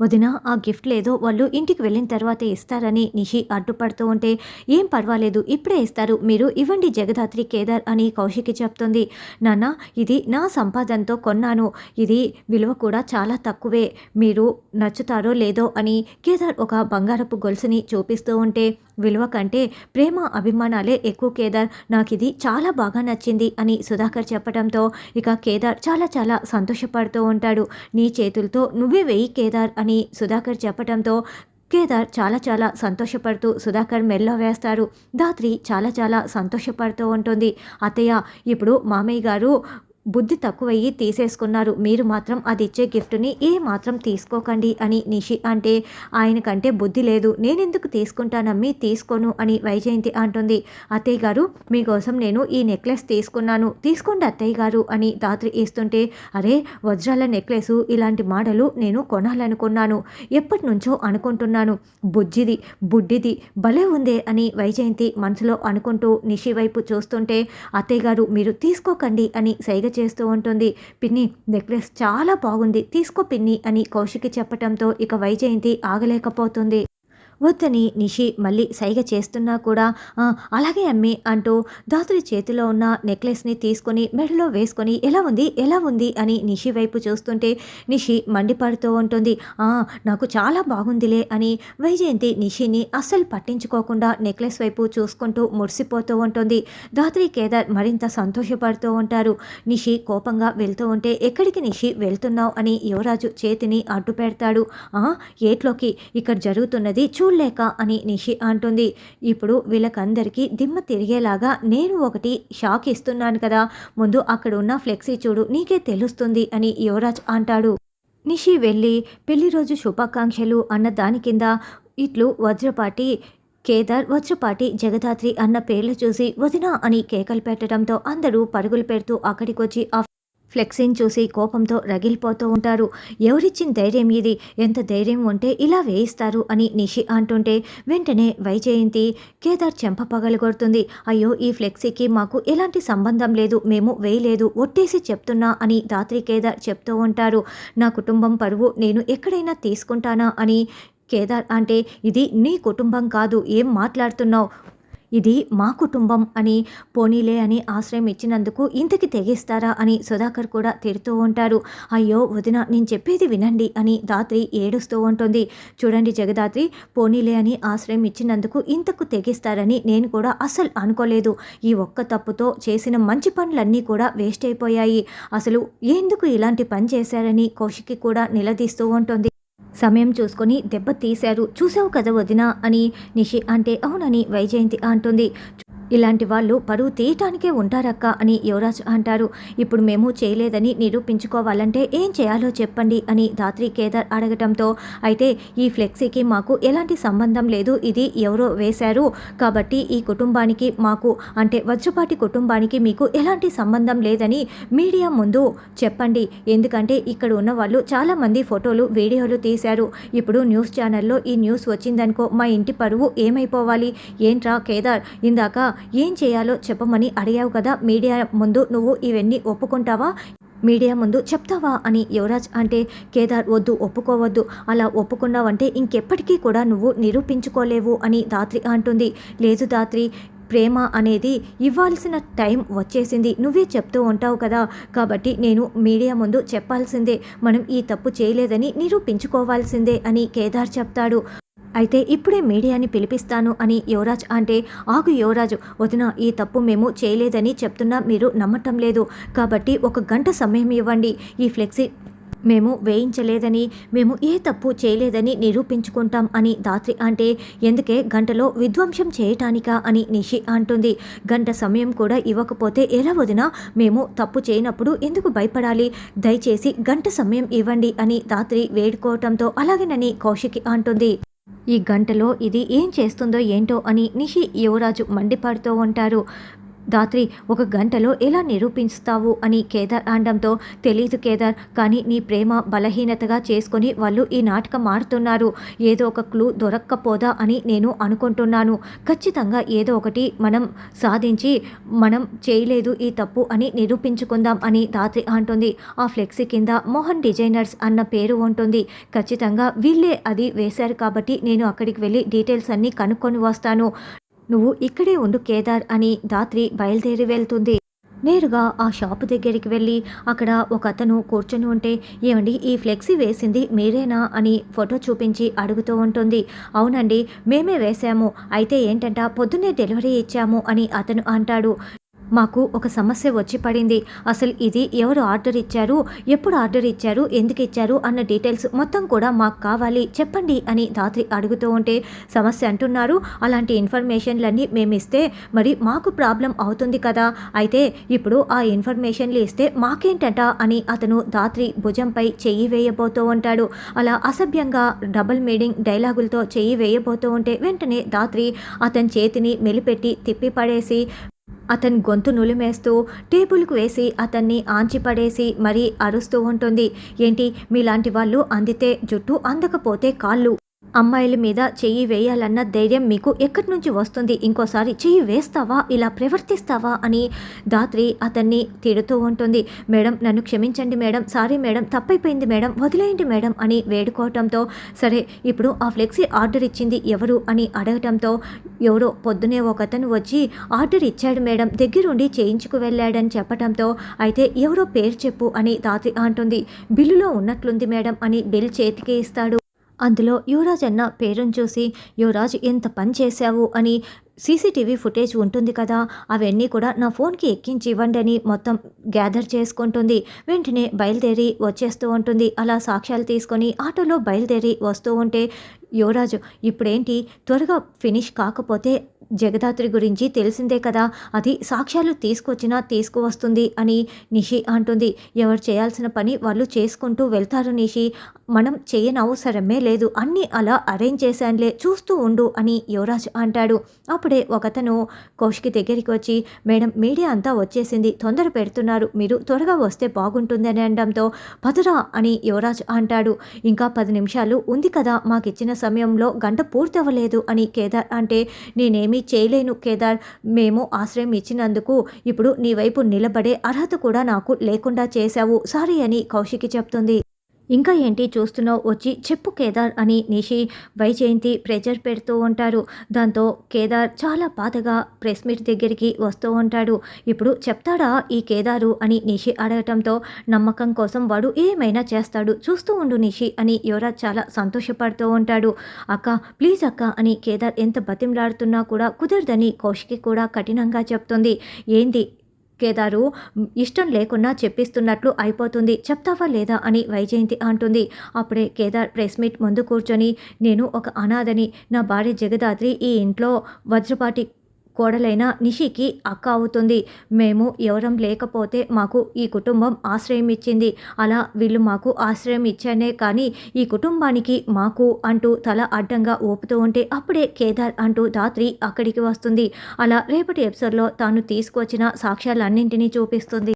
వదిన ఆ గిఫ్ట్ లేదో వాళ్ళు ఇంటికి వెళ్ళిన తర్వాత ఇస్తారని నిషి అడ్డుపడుతూ ఉంటే ఏం పర్వాలేదు ఇప్పుడే ఇస్తారు మీరు ఇవ్వండి జగదాత్రి కేదార్ అని కౌశికి చెప్తుంది. నాన్న ఇది నా సంపాదనతో కొన్నాను ఇది విలువ కూడా చాలా తక్కువే మీరు నచ్చుతారో లేదో అని కేదార్ ఒక బంగారపు గొలుసుని చూపిస్తూ ఉంటే విలువ కంటే ప్రేమ అభిమానాలే ఎక్కువ కేదార్ నాకు ఇది చాలా బాగా నచ్చింది అని సుధాకర్ చెప్పడంతో ఇక కేదార్ చాలా చాలా సంతోషపడుతూ ఉంటాడు. నీ చేతులతో నువ్వే వెయ్యి కేదార్ అని సుధాకర్ చెప్పడంతో కేదార్ చాలా చాలా సంతోషపడుతూ సుధాకర్ మెల్లో వేస్తారు. దాత్రి చాలా చాలా సంతోషపడుతూ ఉంటుంది. అత్తయ్య ఇప్పుడు మామయ్య గారు బుద్ధి తక్కువయ్యి తీసేసుకున్నారు. మీరు మాత్రం అది ఇచ్చే గిఫ్ట్ని ఏ మాత్రం తీసుకోకండి అని నిషి అంటే ఆయనకంటే బుద్ధి లేదు. నేనెందుకు తీసుకుంటానమ్మి? తీసుకోను అని వైజయంతి అంటుంది. అత్తయ్య గారు మీకోసం నేను ఈ నెక్లెస్ తీసుకున్నాను. తీసుకోండి అత్తయ్య గారు అని దాత్రి ఇస్తుంటే అరే వజ్రాల నెక్లెస్ ఇలాంటి మోడలు నేను కొనాలనుకున్నాను. ఎప్పటి నుంచో అనుకుంటున్నాను. బుజ్జిది బుడ్డిది భలే ఉందే అని వైజయంతి మనసులో అనుకుంటూ నిషి వైపు చూస్తుంటే అత్తయ్య గారు మీరు తీసుకోకండి అని సైగ చేస్తూ ఉంటుంది. పిన్ని నెక్లెస్ చాలా బాగుంది. తీసుకో పిన్ని అని కౌశికి చెప్పటంతో ఇక వైజయంతి ఆగలేకపోతుంది. వద్దని నిషి మళ్ళీ సైగ చేస్తున్నా కూడా అలాగే అమ్మి అంటూ దాతుడి చేతిలో ఉన్న నెక్లెస్ని తీసుకొని మెడలో వేసుకొని ఎలా ఉంది? ఎలా ఉంది? అని నిషి వైపు చూస్తుంటే నిషి మండిపడుతూ ఉంటుంది. "ఆ, నాకు చాలా బాగుందిలే అని వైజయంతి నిషిని అస్సలు పట్టించుకోకుండా నెక్లెస్ వైపు చూసుకుంటూ మురిసిపోతూ ఉంటుంది. దాత్రి కేదార్ మరింత సంతోషపడుతూ ఉంటారు. నిషి కోపంగా వెళ్తూ ఉంటే ఎక్కడికి నిషి వెళ్తున్నావు? అని యువరాజు చేతిని అడ్డు పెడతాడు "ఆ, ఏట్లోకి? ఇక్కడ జరుగుతున్నది చూ చూడలేక అని నిషి అంటుంది. ఇప్పుడు వీళ్ళకందరికీ దిమ్మ తిరిగేలాగా నేను ఒకటి షాక్ ఇస్తున్నాను కదా. ముందు అక్కడ ఉన్న ఫ్లెక్సీ చూడు నీకే తెలుస్తుంది అని యువరాజ్ అంటాడు. నిషి వెళ్ళి పెళ్ళి రోజు శుభాకాంక్షలు అన్న దాని కింద ఇట్లు వజ్రపాటి కేదార్ వజ్రపాటి జగదాత్రి అన్న పేర్లు చూసి వదినా అని కేకలు పెట్టడంతో అందరూ పరుగులు పెడుతూ అక్కడికొచ్చి ఆ ఫ్లెక్సీని చూసి కోపంతో రగిలిపోతూ ఉంటారు. ఎవరిచ్చిన ధైర్యం ఇది? ఎంత ధైర్యం ఉంటే ఇలా వేయిస్తారు అని నిషి అంటుంటే వెంటనే వైజయంతి కేదార్ చెంప పగలగొడుతుంది అయ్యో ఈ ఫ్లెక్సీకి మాకు ఎలాంటి సంబంధం లేదు. మేము వేయలేదు. ఒట్టేసి చెప్తున్నా అని దాత్రి కేదార్ చెప్తూ ఉంటారు. నా కుటుంబం పరువు నేను ఎక్కడైనా తీసుకుంటానా అని కేదార్ అంటే ఇది నీ కుటుంబం కాదు. ఏం మాట్లాడుతున్నావు? ఇది మా కుటుంబం అని పోనీలే అని ఆశ్రయం ఇచ్చినందుకు ఇంతకి తెగిస్తారా అని సుధాకర్ కూడా తిడుతూ ఉంటారు అయ్యో వదిన నేను చెప్పేది వినండి అని దాత్రి ఏడుస్తూ ఉంటుంది. చూడండి జగదాత్రి పోనీలే అని ఆశ్రయం ఇచ్చినందుకు ఇంతకు తెగిస్తారని నేను కూడా అసలు అనుకోలేదు. ఈ ఒక్క తప్పుతో చేసిన మంచి పనులన్నీ కూడా వేస్ట్ అయిపోయాయి. అసలు ఎందుకు ఇలాంటి పని చేశారని కౌశికి కూడా నిలదీస్తూ ఉంటుంది. సమయం చూసుకొని దెబ్బ తీశారు చూసావు కదా వదిన అని నిషి అంటే అవునని వైజయంతి అంటుంది. ఇలాంటి వాళ్ళు పరువు తీయటానికే ఉంటారక్క అని యువరాజ్ అంటారు. ఇప్పుడు మేము చేయలేదని నిరూపించుకోవాలంటే ఏం చేయాలో చెప్పండి అని దాత్రి కేదార్ అడగటంతో అయితే ఈ ఫ్లెక్సీకి మాకు ఎలాంటి సంబంధం లేదు ఇది ఎవరో వేశారు కాబట్టి ఈ కుటుంబానికి మాకు అంటే వజ్రపాటి కుటుంబానికి మీకు ఎలాంటి సంబంధం లేదని మీడియా ముందు చెప్పండి. ఎందుకంటే ఇక్కడ ఉన్న వాళ్ళు చాలామంది ఫోటోలు వీడియోలు తీశారు. ఇప్పుడు న్యూస్ ఛానల్లో ఈ న్యూస్ వచ్చిందనుకో మా ఇంటి పరువు ఏమైపోవాలి? ఏంట్రా కేదార్ ఇందాక ఏం చేయాలో చెప్పమని అడిగావు కదా మీడియా ముందు నువ్వు ఇవన్నీ ఒప్పుకుంటావా? మీడియా ముందు చెప్తావా అని యువరాజ్ అంటే కేదార్ వద్దు ఒప్పుకోవద్దు అలా ఒప్పుకున్నావంటే ఇంకెప్పటికీ కూడా నువ్వు నిరూపించుకోలేవు అని దాత్రి అంటుంది. లేదు దాత్రి ప్రేమ అనేది ఇవ్వాల్సిన టైం వచ్చేసింది. నువ్వే చెప్తూ ఉంటావు కదా కాబట్టి నేను మీడియా ముందు చెప్పాల్సిందే. మనం ఈ తప్పు చేయలేదని నిరూపించుకోవాల్సిందే అని కేదార్ చెప్తాడు. అయితే ఇప్పుడే మీడియాని పిలిపిస్తాను అని యువరాజ్ అంటే ఆగు యువరాజు వదిన ఈ తప్పు మేము చేయలేదని చెప్తున్నా మీరు నమ్మటం లేదు. కాబట్టి ఒక గంట సమయం ఇవ్వండి. ఈ ఫ్లెక్సీ మేము వేయించలేదని మేము ఏ తప్పు చేయలేదని నిరూపించుకుంటాం అని దాత్రి అంటే ఎందుకే గంటలో విధ్వంసం చేయటానికా అని నిషి అంటుంది. గంట సమయం కూడా ఇవ్వకపోతే ఎలా వదినా? మేము తప్పు చేయనప్పుడు ఎందుకు భయపడాలి? దయచేసి గంట సమయం ఇవ్వండి అని దాత్రి వేడుకోవటంతో అలాగేనని కౌశికి అంటుంది. ఈ గంటలో ఇది ఏం చేస్తుందో ఏంటో అని నిషి యువరాజు మండిపడుతూ ఉంటారు. దాత్రి ఒక గంటలో ఎలా నిరూపిస్తావు అని కేదార్ అనడంతో తెలీదు కేదార్ కానీ నీ ప్రేమ బలహీనతగా చేసుకొని వాళ్ళు ఈ నాటకం ఆడుతున్నారు. ఏదో ఒక క్లూ దొరక్కపోదా అని నేను అనుకుంటున్నాను. ఖచ్చితంగా ఏదో ఒకటి మనం సాధించి మనం చేయలేదు ఈ తప్పు అని నిరూపించుకుందాం అని దాత్రి అంటుంది. ఆ ఫ్లెక్సీ కింద మోహన్ డిజైనర్స్ అన్న పేరు ఉంటుంది. ఖచ్చితంగా వీళ్ళే అది వేశారు కాబట్టి నేను అక్కడికి వెళ్ళి డీటెయిల్స్ అన్నీ కనుక్కొని వస్తాను. నువ్వు ఇక్కడే ఉండు కేదార్ అని ధాత్రి బయలుదేరి వెళ్తుంది. నేరుగా ఆ షాపు దగ్గరికి వెళ్ళి అక్కడ ఒక అతను కూర్చొని ఉంటే ఏమండి ఈ ఫ్లెక్సీ వేసింది మీరేనా అని ఫోటో చూపించి అడుగుతూ ఉంటుంది. అవునండి మేమే వేశాము. అయితే ఏంటంట పొద్దున్నే డెలివరీ ఇచ్చాము అని అతను అంటాడు. మాకు ఒక సమస్య వచ్చి పడింది. అసలు ఇది ఎవరు ఆర్డర్ ఇచ్చారు? ఎప్పుడు ఆర్డర్ ఇచ్చారు? ఎందుకు ఇచ్చారు? అన్న డీటెయిల్స్ మొత్తం కూడా మాకు కావాలి. చెప్పండి అని దాత్రి అడుగుతూ ఉంటే సమస్య అంటున్నారు. అలాంటి ఇన్ఫర్మేషన్లన్నీ మేము ఇస్తే మరి మాకు ప్రాబ్లం అవుతుంది కదా. అయితే ఇప్పుడు ఆ ఇన్ఫర్మేషన్లు ఇస్తే మాకేంటట అని అతను దాత్రి భుజంపై చెయ్యి వేయబోతూ ఉంటాడు. అలా అసభ్యంగా డబుల్ మీడింగ్ డైలాగులతో చెయ్యి వేయబోతూ ఉంటే వెంటనే దాత్రి అతని చేతిని మెలిపెట్టి తిప్పి పడేసి అతని గొంతు నులిమేస్తూ టేబుల్కు వేసి అతన్ని ఆంచిపడేసి మరీ అరుస్తూ ఉంటుంది. ఏంటి? మీలాంటి వాళ్ళు అందితే జుట్టు అందకపోతే కాళ్ళు. అమ్మాయిల మీద చెయ్యి వేయాలన్న ధైర్యం మీకు ఎక్కడి నుంచి వస్తుంది? ఇంకోసారి చెయ్యి వేస్తావా? ఇలా ప్రవర్తిస్తావా? అని దాత్రి అతన్ని తిడుతూ ఉంటుంది. మేడం నన్ను క్షమించండి మేడం. Sorry madam. తప్పైపోయింది మేడం. వదిలేయండి మేడం అని వేడుకోవటంతో సరే ఇప్పుడు ఆ ఫ్లెక్సీ ఆర్డర్ ఇచ్చింది ఎవరు అని అడగటంతో ఎవరో పొద్దునే ఒక అతను వచ్చి ఆర్డర్ ఇచ్చాడు మేడం. దగ్గరుండి చేయించుకు వెళ్ళాడని చెప్పటంతో అయితే ఎవరో పేరు చెప్పు అని దాత్రి అంటుంది. బిల్లులో ఉన్నట్లుంది మేడం అని బిల్ చేతికి ఇస్తాడు. అందులో యువరాజ్ అన్న పేరును చూసి యువరాజ్ ఎంత పని చేశావు? అని సీసీటీవీ ఫుటేజ్ ఉంటుంది కదా అవన్నీ కూడా నా ఫోన్కి ఎక్కించి ఇవ్వండి అని మొత్తం గ్యాదర్ చేసుకుంటుంది. వెంటనే బయలుదేరి వచ్చేస్తూ ఉంటుంది. అలా సాక్ష్యాలు తీసుకొని ఆటోలో బయలుదేరి వస్తూ ఉంటే యువరాజు ఇప్పుడేంటి? త్వరగా ఫినిష్ కాకపోతే జగదాత్రి గురించి తెలిసిందే కదా. అది సాక్ష్యాలు తీసుకొచ్చినా తీసుకువస్తుంది అని నిషి అంటుంది. ఎవరు చేయాల్సిన పని వాళ్ళు చేసుకుంటూ వెళ్తారు నిషి. మనం చేయనవసరమే లేదు. అన్నీ అలా అరేంజ్ చేశానులే. చూస్తూ ఉండు అని యువరాజ్ అంటాడు. అప్పుడే ఒకతను కోషికి దగ్గరికి వచ్చి మేడం మీడియా అంతా వచ్చేసింది. తొందర పెడుతున్నారు. మీరు త్వరగా వస్తే బాగుంటుందని అనడంతో పదురా అని యువరాజ్ అంటాడు. ఇంకా పది నిమిషాలు ఉంది కదా. మాకిచ్చిన సమయంలో గంట పూర్తవ్వలేదు అని కేదార్ అంటే నేనేమీ చేయలేను కేదార్. మేము ఆశ్రయం ఇచ్చినందుకు ఇప్పుడు నీ వైపు నిలబడే అర్హత కూడా నాకు లేకుండా చేశావు. సారీ అని కౌశికి చెప్తుంది. ఇంకా ఏంటి చూస్తున్నావు? వచ్చి చెప్పు కేదార్ అని నిషి వైజయంతి ప్రెజర్ పెడుతూ ఉంటారు దాంతో కేదార్ చాలా బాధగా ప్రెస్ మీట్ దగ్గరికి వస్తూ ఉంటాడు. ఇప్పుడు చెప్తాడా ఈ కేదారు అని నిషి అడగటంతో నమ్మకం కోసం వాడు ఏమైనా చేస్తాడు చూస్తూ ఉండు నిషి అని యువరాజ్ చాలా సంతోషపడుతూ ఉంటాడు. అక్క ప్లీజ్ అక్క అని కేదార్ ఎంత బతిమలాడుతున్నా కూడా కుదరదని కౌశికి కూడా కఠినంగా చెప్తుంది. ఏంది? కేదారు ఇష్టం లేకున్నా చెప్పిస్తున్నట్లు అయిపోతుంది చెప్తావా లేదా? అని వైజయంతి అంటుంది. అప్పుడే కేదార్ ప్రెస్ మీట్ ముందు కూర్చొని నేను ఒక అనాథని నా భార్య జగదాత్రి ఈ ఇంట్లో వజ్రపాటి కోడలైన నిషికి అక్క అవుతుంది. మేము ఎవరం లేకపోతే మాకు ఈ కుటుంబం ఆశ్రయం ఇచ్చింది. అలా వీళ్ళు మాకు ఆశ్రయం ఇచ్చానే కానీ ఈ కుటుంబానికి మాకు అంటూ తల అడ్డంగా ఊపుతూ ఉంటే అప్పుడే కేదార్ అంటూ దాత్రి అక్కడికి వస్తుంది. అలా రేపటి ఎపిసోడ్లో తాను తీసుకొచ్చిన సాక్ష్యాలన్నింటినీ చూపిస్తుంది.